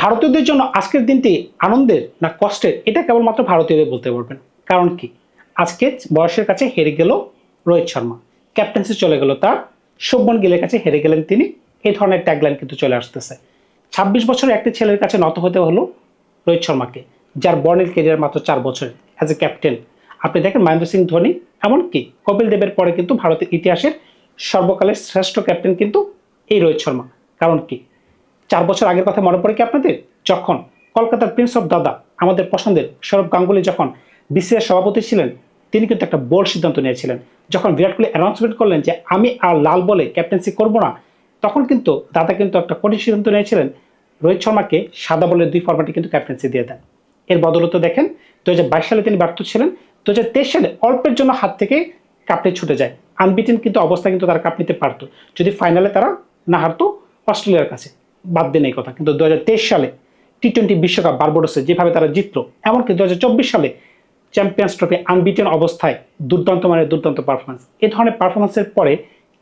ভারতীয়দের জন্য আজকের দিনটি আনন্দের না কষ্টের? এটা কেবলমাত্র ভারতীয়দের বলতে পারবেন। কারণ কি? আজকে বয়সের কাছে হেরে গেল রোহিত শর্মা। ক্যাপ্টেন্সি চলে গেল তার। শুভমন গিলের কাছে হেরে গেলেন তিনি। এই ধরনের ট্যাগলাইন কিন্তু চলে আসতেছে। ছাব্বিশ বছরের একটি ছেলের কাছে নত হতে হলো রোহিত শর্মাকে, যার বর্ণের কেরিয়ার মাত্র চার বছর অ্যাজ এ ক্যাপ্টেন আপনি দেখেন মহেন্দ্র সিং ধোনি, এমনকি কপিল দেবের পরে কিন্তু ভারতের ইতিহাসের সর্বকালের শ্রেষ্ঠ ক্যাপ্টেন কিন্তু এই রোহিত শর্মা। কারণ কি? চার বছর আগের কথা মনে পড়ে কি আপনাদের? যখন কলকাতার প্রিন্স অফ দাদা আমাদের পছন্দের সৌরভ গাঙ্গুলি যখন বিসিআর সভাপতি ছিলেন, তিনি কিন্তু একটা বোল্ড সিদ্ধান্ত নিয়েছিলেন। যখন বিরাট কোহলি অ্যানাউন্সমেন্ট করলেন যে, আমি আর লাল বলে ক্যাপ্টেন্সি করব না, তখন কিন্তু দাদা কিন্তু একটা কঠিন সিদ্ধান্ত নিয়েছিলেন। রোহিত শর্মাকে সাদা বলের দুই ফর্মেটে কিন্তু ক্যাপ্টেন্সি দিয়ে দেন। এর বদলতে দেখেন দু হাজার বাইশ সালে তিনি ব্যর্থ ছিলেন। দু হাজার তেইশ সালে অল্পের জন্য হাত থেকে কাপড়ে ছুটে যায়। আনবিটেন কিন্তু অবস্থা কিন্তু তারা কাপ নিতে পারতো। যদি ফাইনালে তারা না হারতো অস্ট্রেলিয়ার কাছে। বাদ দেন এই কথা, কিন্তু দুই হাজার তেইশ সালে টি টোয়েন্টি বিশ্বকাপ বারবোডসে যেভাবে তারা জিতলো, এমনকি দু সালে চ্যাম্পিয়ন্স ট্রফি আনবিটেন অবস্থায় দুর্দান্ত মানের দুর্দান্ত পারফরমেন্স এ ধরনের পারফরমেন্সের পরে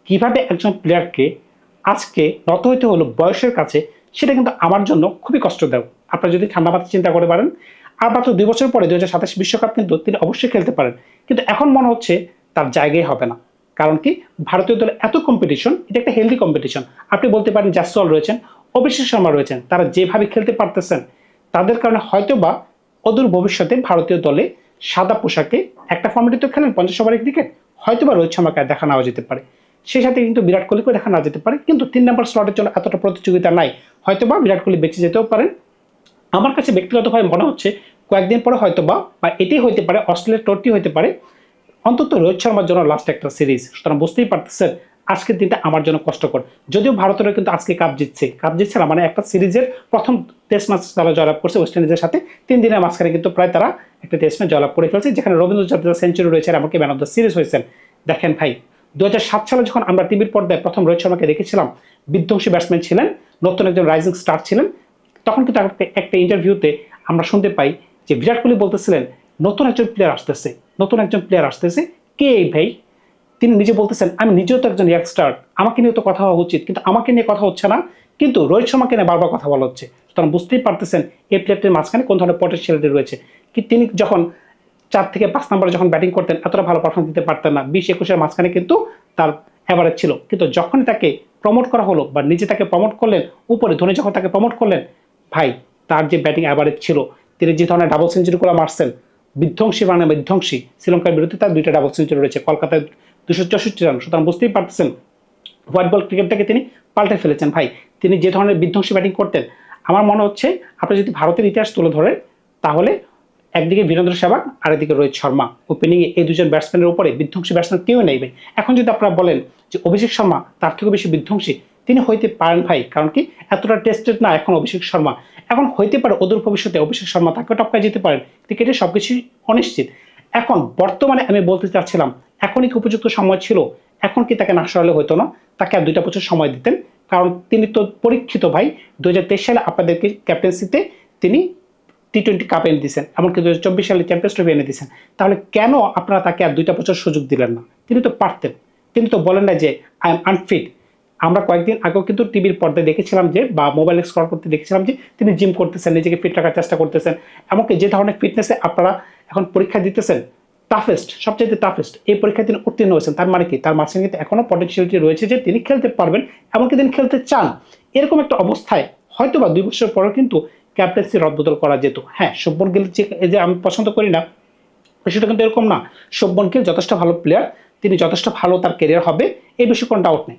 কীভাবে একজন প্লেয়ারকে আজকে নত হইতে হলো বয়সের কাছে, সেটা কিন্তু আমার জন্য খুবই কষ্টদায়ক। আপনারা যদি ঠান্ডা মাথায় চিন্তা করে পারেন, আর মাত্র দুই বছর পরে হাজার সাতাশ বিশ্বকাপ কিন্তু তিনি অবশ্যই খেলতে পারেন। কিন্তু এখন মনে হচ্ছে তার জায়গায় হবে না। কারণ কি? ভারতীয় দলে এত কম্পিটিশন এটা একটা হেলদি কম্পিটিশন আপনি বলতে পারেন জাসওয়াল রয়েছেন অভিষেক শর্মা রয়েছেন। তারা যেভাবে খেলতে পারতেছেন, তাদের কারণে হয়তো বা অদূর ভবিষ্যতে ভারতীয় দলে সাদা পোশাকে একটা ফর্মেটে তো খেলেন, পঞ্চাশ ওভারের ক্রিকেট হয়তো বা রোহিত শর্মাকে দেখা নেওয়া যেতে পারে। সেই সাথে কিন্তু বিরাট কোহলিকেও দেখা না যেতে পারে, কিন্তু তিন নম্বর স্লটের জন্য এতটা প্রতিযোগিতা নাই। হয়তো বা বিরাট কোহলি বেঁচে যেতেও পারেন। আমার কাছে ব্যক্তিগতভাবে মনে হচ্ছে কয়েকদিন পরে হয়তো বা বা এটাই হইতে পারে, অস্ট্রেলিয়ার টোরটি হইতে পারে, অন্তত রোহিত শর্মার জন্য লাস্ট একটা সিরিজ সুতরাং বুঝতেই পারতেছেন আজকের দিনটা আমার জন্য কষ্টকর। যদিও ভারতেরও কিন্তু আজকে কাপ জিতছে। কাপ জিতছে না মানে একটা সিরিজের প্রথম টেস্ট ম্যাচ তারা জয়লাভ করছে ওয়েস্ট ইন্ডিজের সাথে। তিন দিনের মাঝখানে কিন্তু প্রায় তারা একটা টেস্ট ম্যাচ জয়লাভ করে ফেলছে, যেখানে রবীন্দ্র জাদেজা সেঞ্চুরি রয়েছে আর এমনকি ম্যান অফ দ্য সিরিজ হয়েছেন। দেখেন ভাই দু হাজার সাত সালে যখন আমরা টিভির পর্দায় প্রথম রোহিত শর্মাকে দেখেছিলাম, বিধ্বংসী ব্যাটসম্যান ছিলেন, নতুন একজন রাইজিং স্টার ছিলেন, তখন কিন্তু একটা একটা ইন্টারভিউতে আমরা শুনতে পাই যে বিরাট কোহলি বলতেছিলেন, নতুন একজন প্লেয়ার আসতেছে, নতুন একজন প্লেয়ার আসতেছে, কে ভাই? তিনি নিজে বলতেছেন, আমি নিজেও তো একজন ইয়াংস্টার আমাকে নিয়ে তো কথা হওয়া উচিত, কিন্তু আমাকে নিয়ে কথা হচ্ছে না, কিন্তু রোহিত শর্মাকে নিয়ে বারবার কথা বলা হচ্ছে। সুতরাং বুঝতেই পারতেছেন এই প্লেয়ারটির মাঝখানে কোন ধরনের পটেন্সিয়ালিটি রয়েছে। কি তিনি যখন চার থেকে পাঁচ নম্বরে যখন ব্যাটিং করতেন, এতটা ভালো পারফরমেন্স দিতে পারতেন না। বিশ একুশের মাঝখানে কিন্তু তার অ্যাভারেজ ছিল। কিন্তু যখনই তাকে প্রমোট করা হলো বা নিজে তাকে প্রমোট করলেন, উপরে ধোনি যখন তাকে প্রমোট করলেন, ভাই, তার যে ব্যাটিং অ্যাভারেজ ছিল, তিনি যে ধরনের ডাবল সেঞ্চুরিগুলো মারছেন, বিধ্বংসী মানে বিধ্বংসী, শ্রীলঙ্কার বিরুদ্ধে তার দুইটা ডাবল সেঞ্চুরি রয়েছে। কলকাতায় দুশো চৌষট্টি রান সুতরাং বুঝতেই পারতেছেন হোয়াইট বল ক্রিকেটটাকে তিনি পাল্টে ফেলেছেন। ভাই, তিনি যে ধরনের বিধ্বংসী ব্যাটিং করতেন, আমার মনে হচ্ছে আপনি যদি ভারতের ইতিহাস তুলে ধরেন, তাহলে একদিকে বীরেন্দ্র সেবাগ আর একদিকে রোহিত শর্মা। ওপেনিংয়ে এই দুজন ব্যাটসম্যানের উপরে বিধ্বংসী ব্যাটসম্যান কেউ নেই ভাই। এখন যদি আপনারা বলেন যে অভিষেক শর্মা তার থেকেও বেশি বিধ্বংসী, তিনি হইতে পারেন ভাই, কারণ কি এতটা টেস্টেড না এখন অভিষেক শর্মা। এখন হইতে পারে অদূর ভবিষ্যতে অভিষেক শর্মা তাকেও টপকায় যেতে পারেন। ক্রিকেটে সব কিছুই অনিশ্চিত। এখন বর্তমানে আমি বলতে চাচ্ছিলাম এখনই কি উপযুক্ত সময় ছিল? এখন কি তাকে না সরালে হতো না? তাকে আর দুইটা বছর সময় দিতেন। কারণ তিনি তো পরীক্ষিত ভাই। দুই হাজার তেইশ সালে আপনাদেরকে ক্যাপ্টেন্সিতে তিনি টি টোয়েন্টি কাপ এনে দিয়েছেন। এমনকি দু হাজার চব্বিশ সালে চ্যাম্পিয়ন্স ট্রফি এনে দিয়েছেন। তাহলে কেন আপনারা তাকে আর দুইটা বছর সুযোগ দিলেন না? তিনি তো পারতেন। তিনি তো বলেন না যে আই এম আনফিট আমরা কয়েকদিন আগেও কিন্তু টিভির পর্দায় দেখেছিলাম যে, বা মোবাইল স্কল করতে দেখেছিলাম যে, তিনি জিম করতেছেন, নিজেকে ফিট রাখার চেষ্টা করতেছেন। এমনকি যে ধরনের ফিটনেসে আপনারা এখন পরীক্ষা দিতেছেন টাফেস্ট সবচেয়ে টাফেস্ট এই পরীক্ষায় তিনি উত্তীর্ণ হয়েছেন। তার মানে কি? তার মাঝখানে কিন্তু এখনও পটেন্সিয়ালিটি রয়েছে যে তিনি খেলতে পারবেন, এমনকি তিনি খেলতে চান। এরকম একটা অবস্থায় হয়তো বা দুই বছর পরেও কিন্তু ক্যাপ্টেন্সি রদবদল করা যেত। হ্যাঁ শুভন গিল যে আমি পছন্দ করি না সেটা কিন্তু এরকম না। শুভন গিল যথেষ্ট ভালো প্লেয়ার তিনি যথেষ্ট ভালো তার কেরিয়ার হবে, এই বিষয়ে কোনো ডাউট নেই।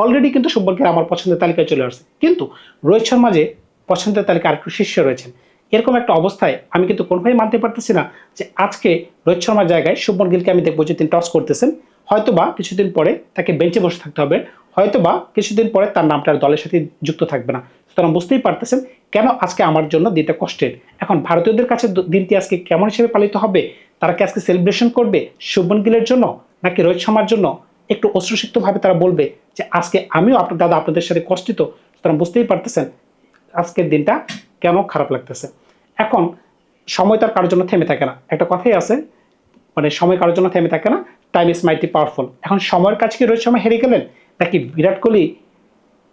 অলরেডি কিন্তু শুভন গিল আমার পছন্দের তালিকায় চলে আসছে। কিন্তু রোহিত শর্মা যে পছন্দের তালিকা আরেকটু শীর্ষে রয়েছেন এরকম একটা অবস্থায় আমি কিন্তু কোনোভাবেই মানতে পারতেছি না যে আজকে রোহিত শর্মার জায়গায় শুভন গিলকে আমি দেখব যে তিনি টস করতেছেন। হয়তো বা কিছুদিন পরে তাকে বেঞ্চে বসে থাকতে হবে। হয়তো বা কিছুদিন পরে তার নামটা দলের সাথে যুক্ত থাকবে না। সুতরাং বুঝতেই পারতেছেন কেন আজকে আমার জন্য দিনটা কষ্টের। এখন ভারতীয়দের কাছে দিনটি আজকে কেমন হিসেবে পালিত হবে? তারা কি আজকে সেলিব্রেশন করবে শুভন গিলের জন্য নাকি রোহিত শর্মার জন্য? একটু অশ্রুসিক্তভাবে তারা বলবে যে আজকে আমিও আপনার দাদা আপনাদের সাথে কষ্টিত। সুতরাং বুঝতেই পারতেছেন আজকের দিনটা কেন খারাপ লাগতেছে? এখন, সময় তার কারোর জন্য থেমে থাকে না। একটা কথাই আছে মানে সময় কারোর জন্য থেমে থাকে না টাইম ইজ মাইটি পাওয়ারফুল এখন সময়ের কাছে কি রোহিত শর্মা হেরে গেলেন? নাকি বিরাট কোহলি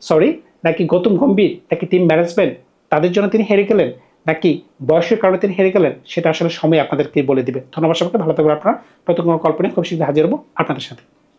সরি নাকি গৌতম গম্ভীর, নাকি টিম ম্যানেজমেন্ট তাদের জন্য তিনি হেরে গেলেন? নাকি বয়সের কারণে তিনি হেরে গেলেন? সেটা আসলে সময় আপনাদেরকে বলে দিবে। ধন্যবাদ সবাইকে, ভালো থাকবেন আপনারা। গল্প নিয়ে খুব শীঘ্র হাজির হব আপনাদের সাথে।